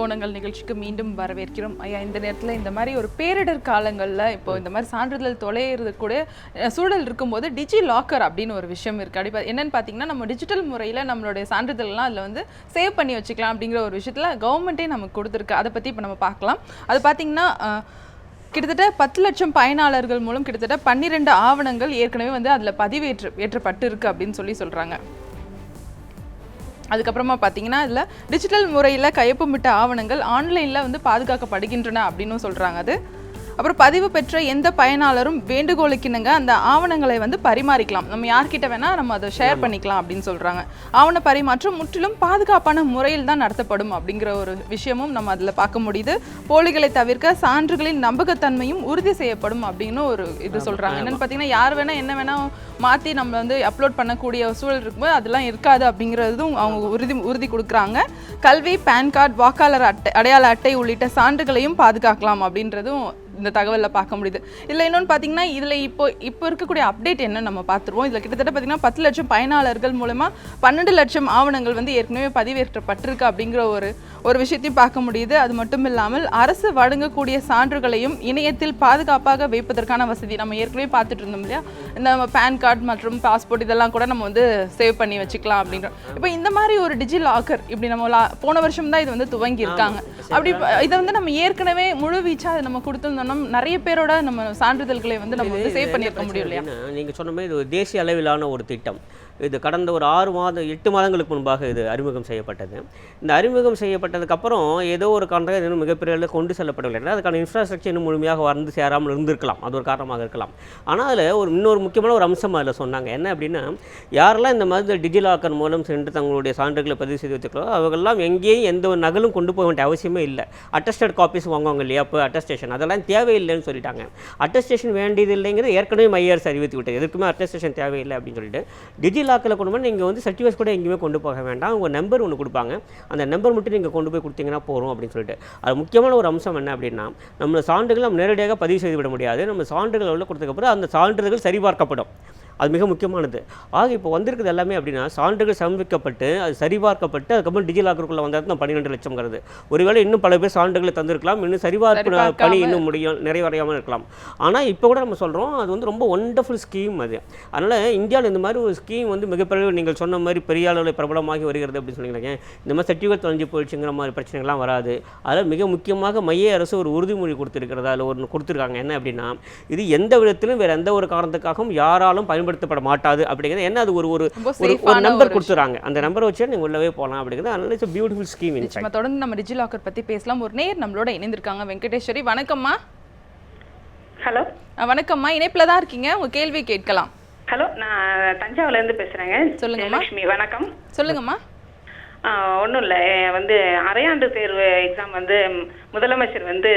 முக்கோணங்கள் நிகழ்ச்சிக்கு மீண்டும் வரவேற்கிறோம். ஐயா இந்த நேரத்தில் இந்த மாதிரி ஒரு பேரிடர் காலங்களில் இப்போ இந்த மாதிரி சான்றிதழ் தொலைகிறது கூட சூழல் இருக்கும்போது டிஜி லாக்கர் அப்படின்னு ஒரு விஷயம் இருக்குது அப்படி பா- பார்த்தீங்கன்னா நம்ம டிஜிட்டல் முறையில் நம்மளுடைய சான்றிதழ்லாம் அதில் வந்து சேவ் பண்ணி வச்சுக்கலாம் அப்படிங்கிற ஒரு விஷயத்தில் கவர்மெண்ட்டே நமக்கு கொடுத்துருக்கு. அதை பற்றி இப்போ நம்ம பார்க்கலாம் அது பார்த்தீங்கன்னா கிட்டத்தட்ட பத்து லட்சம் பயனாளர்கள் மூலம் கிட்டத்தட்ட பன்னிரெண்டு ஆவணங்கள் ஏற்கனவே வந்து அதில் பதிவேற்று ஏற்றப்பட்டு இருக்குது அப்படின்னு சொல்லி சொல்கிறாங்க அதுக்கப்புறமா பார்த்தீங்கன்னா இதில் டிஜிட்டல் முறையில் கையொப்பமிட்ட ஆவணங்கள் ஆன்லைனில் வந்து பாதுகாக்கப்படுகின்றன அப்படின்னும் சொல்கிறாங்க அது அப்புறம் பதிவு பெற்ற எந்த பயனாளரும் வேண்டுகோளுக்கிணங்க அந்த ஆவணங்களை வந்து பரிமாறிக்கலாம். நம்ம யார்கிட்ட வேணால் நம்ம அதை ஷேர் பண்ணிக்கலாம் அப்படின்னு சொல்கிறாங்க ஆவண பரிமாற்றம் முற்றிலும் பாதுகாப்பான முறையில் தான் நடத்தப்படும் அப்படிங்கிற ஒரு விஷயமும் நம்ம அதில் பார்க்க முடியுது. போலிகளை தவிர்க்க சான்றுகளின் நம்பகத்தன்மையும் உறுதி செய்யப்படும் அப்படின்னு ஒரு இது சொல்கிறாங்க என்னன்னு பார்த்தீங்கன்னா யார் வேணால் என்ன வேணால் மாற்றி நம்ம வந்து அப்லோட் பண்ணக்கூடிய சூழல் இருக்கும்போது அதெல்லாம் இருக்காது அப்படிங்கிறதும் அவங்க உறுதி உறுதி கொடுக்குறாங்க. கல்வி பேன் கார்டு வாக்காளர் அட்டை அடையாள அட்டை உள்ளிட்ட சான்றுகளையும் பாதுகாக்கலாம் அப்படின்றதும் இந்த தகவலில் பார்க்க முடியுது. இதில் இன்னொன்று பார்த்தீங்கன்னா இதில் இப்போ இப்போ இருக்கக்கூடிய அப்டேட் என்ன நம்ம பார்த்துருவோம். இதில் கிட்டத்தட்ட பார்த்தீங்கன்னா பத்து லட்சம் பயனாளர்கள் மூலமாக பன்னெண்டு லட்சம் ஆவணங்கள் வந்து ஏற்கனவே பதிவேற்றப்பட்டிருக்கு அப்படிங்கிற ஒரு ஒரு விஷயத்தையும் பார்க்க முடியுது. அது மட்டும் இல்லாமல் அரசு வழங்கக்கூடிய சான்றுகளையும் இணையத்தில் பாதுகாப்பாக வைப்பதற்கான வசதி நம்ம ஏற்கனவே பார்த்துட்டு இருந்தோம் இல்லையா? இந்த நம்ம பேன் கார்டு மற்றும் பாஸ்போர்ட் இதெல்லாம் கூட நம்ம வந்து சேவ் பண்ணி வச்சுக்கலாம் அப்படின்ற இப்போ இந்த மாதிரி ஒரு டிஜி லாக்கர் இப்படி நம்ம போன வருஷம் தான் இது வந்து துவங்கி இருக்காங்க அப்படி இதை வந்து நம்ம ஏற்கனவே முழு வீச்சா அதை நம்ம கொடுத்துருந்தோம்னா நிறைய பேரோட நம்ம சான்றிதழ்களை வந்து நம்ம வந்து சேவ் பண்ணியிருக்க முடியும் இல்லையா? நீங்கள் சொன்ன மாதிரி இது தேசிய அளவிலான ஒரு திட்டம். இது கடந்த ஒரு ஆறு மாதம் எட்டு மாதங்களுக்கு முன்பாக இது அறிமுகம் செய்யப்பட்டது. இந்த அறிமுகம் செய்யப்பட்டதுக்கப்புறம் ஏதோ ஒரு காரணமாக இன்னும் மிகப்பெரிய அளவில் கொண்டு செல்லப்படவில்லை. ஏன்னா அதுக்கான இன்ஃப்ராஸ்ட்ரக்சர் இன்னும் முழுமையாக வந்து சேராமல் இருந்திருக்கலாம். அது ஒரு காரணமாக இருக்கலாம். ஆனால் அதில் ஒரு இன்னொரு முக்கியமான ஒரு அம்சம் அதில் சொன்னாங்க. என்ன அப்படின்னா யாரெல்லாம் இந்த மாதிரி டிஜிலாக்கர் மூலம் சென்று தங்களுடைய சான்றுகளை பதிவு செய்து வச்சுக்கிறோம் அவர்கள்லாம் எங்கேயும் எந்த ஒரு நகலும் கொண்டு போக வேண்டிய அவசியமே இல்லை. அட்டஸ்டட் காப்பீஸ் வாங்குவாங்க இல்லையா இப்போ அட்டஸ்டேஷன் அதெல்லாம் தேவையில்லைன்னு சொல்லிட்டாங்க. அட்டஸ்டேஷன் வேண்டியது இல்லைங்கிறது ஏற்கனவே மையர்ஸ் அறிவித்து விட்டது. எதுக்குமே அட்டஸ்டேஷன் தேவையில்லை அப்படின்னு சொல்லிட்டு டிஜிலாக்கில் கொண்டு போய் நீங்கள் வந்து சர்டிஃபிகேட் கூட எங்கேயுமே கொண்டு போக வேண்டாம். உங்கள் நம்பர் ஒன்று கொடுப்பாங்க. அந்த நம்பர் மட்டும் நீங்கள் கொண்டு போய் கொடுத்தீங்கன்னா போகிறோம் அப்படின்னு சொல்லிட்டு. அது முக்கியமான ஒரு அம்சம் என்ன அப்படின்னா நம்ம சான்றுகள் நம்ம நேரடியாக பதிவு செய்துவிட முடியாது. நம்ம சான்றுகள் உள்ள கொடுத்ததுக்கப்புறம் அந்த சான்றுகள் சரிபார்க்கப்படும். அது மிக முக்கியமானது. ஆக இப்போ வந்திருக்குது எல்லாமே அப்படின்னா சான்றுகள் சமர்ப்பிக்கப்பட்டு அது சரிபார்க்கப்பட்டு அதுக்கப்புறம் டிஜிலாக்கருக்குள்ளே வந்தது தான் பன்னிரெண்டு லட்சம்ங்கிறது. ஒருவேளை இன்னும் பல பேர் சான்றுகளை தந்திருக்கலாம் இன்னும் சரிபார்ப்பு பணி இன்னும் முடியும் நிறைவடையாமல் இருக்கலாம். ஆனால் இப்போ கூட நம்ம சொல்கிறோம் அது வந்து ரொம்ப ஒண்டர்ஃபுல் ஸ்கீம் அது. அதனால் இந்தியாவில் இந்த மாதிரி ஒரு ஸ்கீம் வந்து மிகப்பெரிய நீங்கள் சொன்ன மாதிரி பெரிய அளவில் பிரபலமாகி வருகிறது அப்படின்னு சொன்னீங்க இந்த மாதிரி சர்டிஃபிகேட் தொலைஞ்சு போயிடுச்சுங்கிற மாதிரி பிரச்சனைகள்லாம் வராது. அதில் மிக முக்கியமாக மைய அரசு ஒரு உறுதிமொழி கொடுத்துருக்கிறது அதில் ஒரு கொடுத்துருக்காங்க. என்ன அப்படின்னா இது எந்த விதத்திலும் வேறு எந்த ஒரு காரணத்துக்காகவும் யாராலும் பயன்படுத்தப்பட மாட்டாது அப்படிங்கிறது என்ன அது ஒரு ஒரு ஒரு நம்பர் கொடுத்துறாங்க. அந்த நம்பரை வச்சு நீங்கள் உள்ளவே போகலாம் அப்படிங்கிறது அதனால இட்ஸ் பியூட்டிஃபுல் ஸ்கீம் நம்ம தொடர்ந்து நம்ம டிஜி லாக்கர் பத்தி பேசலாம். ஒரு நேர் நம்மளோட இணைந்திருக்காங்க. வெங்கடேஸ்வரி வணக்கம்மா. ஹலோ. வணக்கம்மா. இணைப்புல தான் இருக்கீங்க. உங்க கேள்வி கேட்கலாம். ஹலோ நான் தஞ்சாவூர்ல இருந்து பேசுறேங்க. சொல்லுங்கம்மா. லட்சுமி வணக்கம். சொல்லுங்கம்மா. ஒன்றும் இல்லை. வந்து அரையாண்டு தேர்வு எக்ஸாம் வந்து முதலமைச்சர் வந்து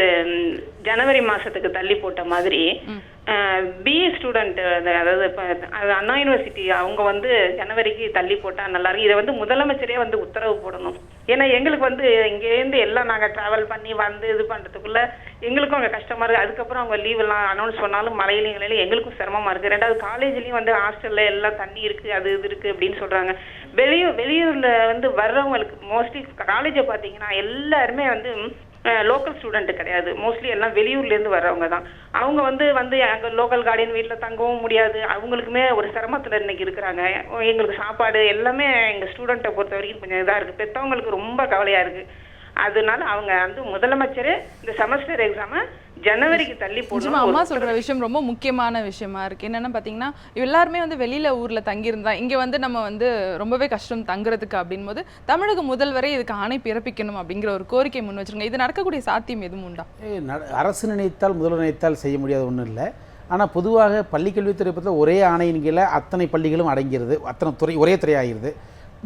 ஜனவரி மாசத்துக்கு தள்ளி போட்ட மாதிரி பிஏ ஸ்டூடெண்ட் அதாவது அண்ணா யூனிவர்சிட்டி அவங்க வந்து ஜனவரிக்கு தள்ளி போட்டா நல்லா இருக்கும். இதை வந்து முதலமைச்சரே வந்து உத்தரவு போடணும். ஏன்னா எங்களுக்கு வந்து இங்கேருந்து எல்லாம் நாங்கள் ட்ராவல் பண்ணி வந்து இது பண்ணுறதுக்குள்ள எங்களுக்கும் அங்கே கஷ்டமா இருக்கு. அதுக்கப்புறம் அவங்க லீவ் எல்லாம் அனௌன்ஸ் பண்ணாலும் மழையிலையும் எங்களுக்கும் சிரமமா இருக்கு. ரெண்டாவது காலேஜ்லயும் வந்து ஹாஸ்டல்ல எல்லாம் தண்ணி இருக்கு அது இது இருக்கு அப்படின்னு சொல்றாங்க. வெளியூர் வெளியூர்ல வந்து வர்றவங்களுக்கு மோஸ்ட்லி காலேஜை பார்த்தீங்கன்னா எல்லாருமே வந்து லோக்கல் ஸ்டூடெண்ட் கிடையாது. மோஸ்ட்லி எல்லாம் வெளியூர்லேருந்து வர்றவங்க தான். அவங்க வந்து வந்து எங்கள் லோக்கல் கார்டியன் வீட்டில் தங்கவும் முடியாது. அவங்களுக்குமே ஒரு சிரமத்தில் இன்னைக்கு இருக்கிறாங்க. எங்களுக்கு சாப்பாடு எல்லாமே எங்கள் ஸ்டூடெண்ட்டை பொறுத்த வரைக்கும் கொஞ்சம் இதாக இருக்குது பெற்றவங்களுக்கு ரொம்ப கவலையாக இருக்குது அதனால அவங்க வந்து முதலமைச்சர் இந்த செமஸ்டர் எக்ஸாமை ஜனவரிக்கு தள்ளி போடணும் அம்மா சொல்ற விஷயம் ரொம்ப முக்கியமான விஷயமா இருக்கு. என்னன்னா பாத்தீங்கன்னா எல்லாருமே வந்து வெளியில ஊர்ல தங்கியிருந்தா இங்க வந்து நம்ம வந்து ரொம்பவே கஷ்டம் தங்குறதுக்கு அப்படின் போது தமிழக முதல்வரே இதுக்கு ஆணை பிறப்பிக்கணும் அப்படிங்கிற ஒரு கோரிக்கை முன் வச்சிருங்க இது நடக்கக்கூடிய சாத்தியம் எதுவும் உண்டா? அரசு நினைத்தால் முதல்வர் நினைத்தால் செய்ய முடியாத ஒன்றும் இல்லை. ஆனால் பொதுவாக பள்ளிக்கல்வித்துறை பற்றி ஒரே ஆணையின் கீழே அத்தனை பள்ளிகளும் அடங்கிறது அத்தனை துறை ஒரே துறை ஆகிறது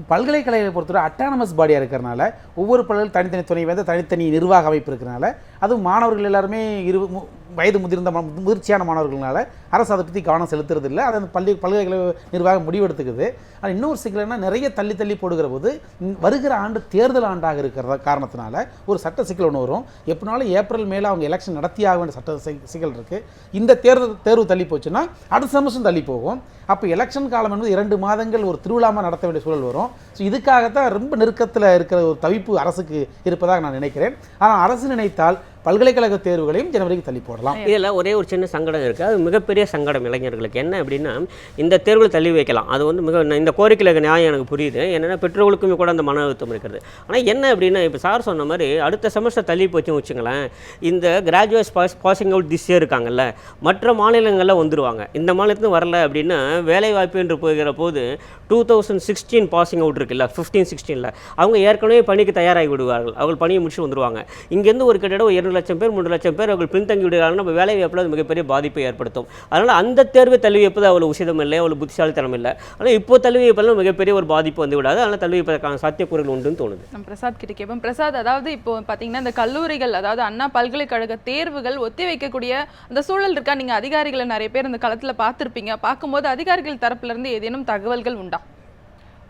பல்கலைக்கழகத்தை பொறுத்தவரை அட்டானமஸ் பாடியாக இருக்கிறனால ஒவ்வொரு பல்கலை தனித்தனி துணை வந்து தனித்தனி நிர்வாக அமைப்பு இருக்கிறனால அதுவும் மாணவர்கள் எல்லாருமே இரு மு- வயது முதிர்ந்த முதிர்ச்சியான மாணவர்களால் அரசு அதை பற்றி கவனம் செலுத்துறது இல்லை அதை அந்த பள்ளி பல்கலைக்கழக நிர்வாகம் முடிவெடுத்துக்குது. ஆனால் இன்னொரு சிக்கலைனா நிறைய தள்ளி தள்ளி போடுகிற போது வருகிற ஆண்டு தேர்தல் ஆண்டாக இருக்கிற காரணத்தினால ஒரு சட்ட சிக்கல் ஒன்று வரும். எப்படினாலும் ஏப்ரல் மேலே அவங்க எலெக்ஷன் நடத்தியாக வேண்டிய சட்ட சி- சிக்கல் இருக்குது இந்த தேர்தல் தேர்வு தள்ளி போச்சுன்னா அடுத்த செமஸ்டர் தள்ளி போகும். அப்போ எலெக்ஷன் காலம் என்பது இரண்டு மாதங்கள் ஒரு திருவிழாமா நடத்த வேண்டிய சூழல் வரும். ஸோ இதுக்காகத்தான் ரொம்ப நெருக்கத்தில் இருக்கிற ஒரு தவிப்பு அரசுக்கு இருப்பதாக நான் நினைக்கிறேன். ஆனால் அரசு நினைத்தால் பல்கலைக்கழக தேர்வுகளையும் ஜனவரிக்கு தள்ளி போடலாம். இதில் ஒரே ஒரு சின்ன சங்கடம் இருக்குது அது மிகப்பெரிய சங்கடம் இளைஞர்களுக்கு. என்ன அப்படின்னா இந்த தேர்வில் தள்ளி வைக்கலாம். அது வந்து மிக இந்த கோரிக்கையில் நியாயம் எனக்கு புரியுது. என்னென்னா பெற்றோர்களுக்குமே கூட அந்த மன அழுத்தம் இருக்கிறது. ஆனால் என்ன அப்படின்னா இப்போ சார் சொன்ன மாதிரி அடுத்த செமஸ்டர் தள்ளி போச்சுன்னு வச்சுங்களேன் இந்த graduate pass passing out this year இருக்காங்கல்ல மற்ற மாநிலங்களில் வந்துடுவாங்க இந்த மாநிலத்துக்கு வரல அப்படின்னா வேலை வாய்ப்பு என்று போகிற போது two thousand sixteen passing out இருக்குல்ல ஃபிஃப்டீன் சிக்ஸ்டீனில் அவங்க ஏற்கனவே பணிக்கு தயாராகி விடுவார்கள். அவர்கள் பணியை முடிச்சு வந்துடுவாங்க இங்கேருந்து ஒரு கிட்டத்தட்ட ஒரு இரண்டு லட்சம் பேர் மூன்று லட்சம் பேர் அவர்கள் பின்தங்கி விடுகிறாங்க நம்ம வேலை வாய்ப்பில் அது மிகப்பெரிய பாதிப்பை ஏற்படுத்தும். அதனால் அந்த தேர்வை தள்ளி வைப்பது அவ்வளோ உசிதம் இல்லை அவ்வளோ புத்திசாலித்தனம் இல்லை. ஆனால் இப்போ தள்ளி வைப்பதில் மிகப்பெரிய ஒரு பாதிப்பு வந்து விடாது. அதனால் தள்ளி வைப்பதற்கான சாத்தியக்கூறுகள் உண்டுன்னு தோணுது. நம்ம பிரசாத் கிட்ட கேட்போம். பிரசாத் அதாவது இப்போ பார்த்தீங்கன்னா இந்த கல்லூரிகள் அதாவது அண்ணா பல்கலைக்கழக தேர்வுகள் ஒத்தி வைக்கக்கூடிய அந்த சூழல் இருக்கா? நீங்க அதிகாரிகளை நிறைய பேர் இந்த களத்துல பார்த்திருப்பீங்க. பார்க்கும்போது அதிகாரிகள் தரப்புல இருந்து ஏதேனும் தகவல்கள் உண்டா?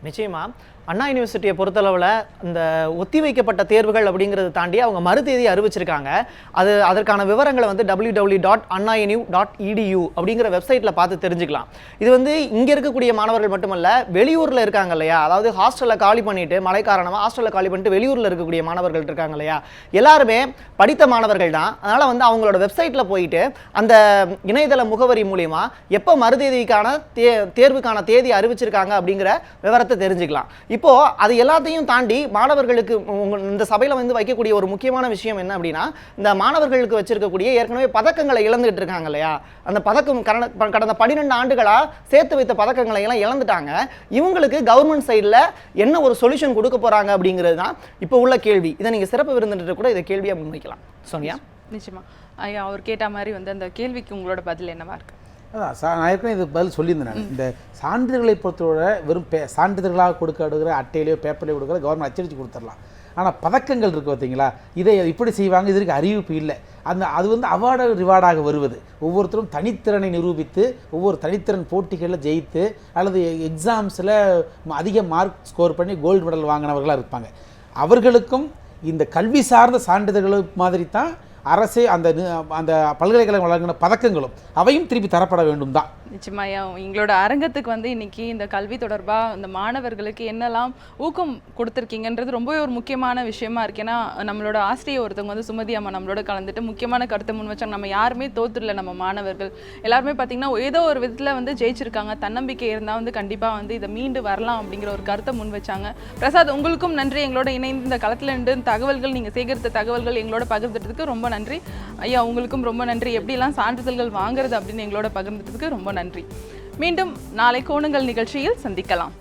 நிச்சயமா. அண்ணா யூனிவர்சிட்டியை பொறுத்தளவில் இந்த ஒத்தி வைக்கப்பட்ட தேர்வுகள் அப்படிங்கிறத தாண்டி அவங்க மறு தேதி அறிவிச்சிருக்காங்க. அது அதற்கான விவரங்களை வந்து W W dot Anna dot edu அப்படிங்கிற வெப்சைட்டில் பார்த்து தெரிஞ்சுக்கலாம். இது வந்து இங்கே இருக்கக்கூடிய மாணவர்கள் மட்டுமல்ல வெளியூரில் இருக்காங்க இல்லையா? அதாவது ஹாஸ்டலில் காலி பண்ணிட்டு மழை காரணமாக ஹாஸ்டலில் காலி பண்ணிட்டு வெளியூரில் இருக்கக்கூடிய மாணவர்கள் இருக்காங்க இல்லையா? எல்லாருமே படித்த மாணவர்கள் தான். அதனால் வந்து அவங்களோட வெப்சைட்டில் போயிட்டு அந்த இணையதள முகவரி மூலிமா எப்போ மறுதேதிக்கான தே தேர்வுக்கான தேதி அறிவிச்சிருக்காங்க அப்படிங்கிற விவரத்தை தெரிஞ்சுக்கலாம். இப்போ அது எல்லாத்தையும் தாண்டி மாணவர்களுக்கு இந்த சபையில் வந்து வைக்கக்கூடிய ஒரு முக்கியமான விஷயம் என்ன அப்படின்னா இந்த மாணவர்களுக்கு வச்சிருக்கக்கூடிய ஏற்கனவே பதக்கங்களை இழந்துட்டு இருக்காங்க இல்லையா? அந்த பதக்கம் கடந்த கடந்த பன்னிரெண்டு ஆண்டுகளா சேர்த்து வைத்த பதக்கங்களை எல்லாம் இழந்துட்டாங்க. இவங்களுக்கு கவர்மெண்ட் சைடில் என்ன ஒரு சொல்யூஷன் கொடுக்க போறாங்க அப்படிங்கிறது தான் இப்போ உள்ள கேள்வி. இதை நீங்க சிறப்பு விருந்தினர் கூட இதை கேள்வியாக முன்வைக்கலாம். சோனியா? நிச்சயமா. ஐயா அவர் கேட்ட மாதிரி வந்து அந்த கேள்விக்கு உங்களோட பதில் என்னவா இருக்கு? அதான் சா நான் ஏற்கனவே இது பதில் சொல்லியிருந்தேன் நான். இந்த சான்றிதழ்களை பொறுத்தவரை வெறும் பே சான்றிதழ்களாக கொடுக்கப்படுகிற அட்டையிலையோ பேப்பர்லையோ கொடுக்குற கவர்மெண்ட் அச்சடிச்சு கொடுத்துடலாம். ஆனால் பதக்கங்கள் இருக்குது பார்த்தீங்களா இதை இப்படி செய்வாங்க இதற்கு அறிவிப்பு இல்லை. அந்த அது வந்து அவார்டு ரிவார்டாக வருவது. ஒவ்வொருத்தரும் தனித்திறனை நிரூபித்து ஒவ்வொரு தனித்திறன் போட்டிகளில் ஜெயித்து அல்லது எக்ஸாம்ஸில் அதிக மார்க் ஸ்கோர் பண்ணி கோல்டு மெடல் வாங்கினவர்களாக இருப்பாங்க. அவர்களுக்கும் இந்த கல்வி சார்ந்த சான்றிதழ்கள் மாதிரி தான் அரசே அந்த அந்த பல்கலைக்கழகம் வழங்கின பதக்கங்களும் அவையும் திருப்பி தரப்பட வேண்டும் தான் நிச்சயமாயா எங்களோட அரங்கத்துக்கு வந்து இன்னைக்கு இந்த கல்வி தொடர்பாக இந்த மாணவர்களுக்கு என்னெல்லாம் ஊக்கம் கொடுத்துருக்கீங்கன்றது ரொம்பவே ஒரு முக்கியமான விஷயமா இருக்கு. ஏன்னா நம்மளோட ஆசிரியர் ஒருத்தவங்க வந்து சுமதி அம்மா நம்மளோட கலந்துட்டு முக்கியமான கருத்தை முன் வச்சாங்க நம்ம யாருமே தோத்துடல நம்ம மாணவர்கள். எல்லாருமே பார்த்தீங்கன்னா ஏதோ ஒரு விதத்தில் வந்து ஜெயிச்சிருக்காங்க. தன்னம்பிக்கை இருந்தால் வந்து கண்டிப்பாக வந்து இதை மீண்டு வரலாம் அப்படிங்கிற ஒரு கருத்தை முன் வச்சாங்க பிரசாத் உங்களுக்கும் நன்றி. எங்களோட இணைந்து இந்த களத்தில் இருந்து தகவல்கள் நீங்கள் சேகரித்த தகவல்கள் எங்களோட பகிர்ந்துட்டதுக்கு ரொம்ப நன்றி. நன்றி. ஐயா உங்களுக்கும் ரொம்ப நன்றி. எப்படிலாம் சான்றிதழ்கள் வாங்குறது அப்படின்னு எங்களோட பகிர்ந்ததுக்கு ரொம்ப நன்றி. மீண்டும் நாளை கோணங்கள் நிகழ்ச்சியில் சந்திக்கலாம்.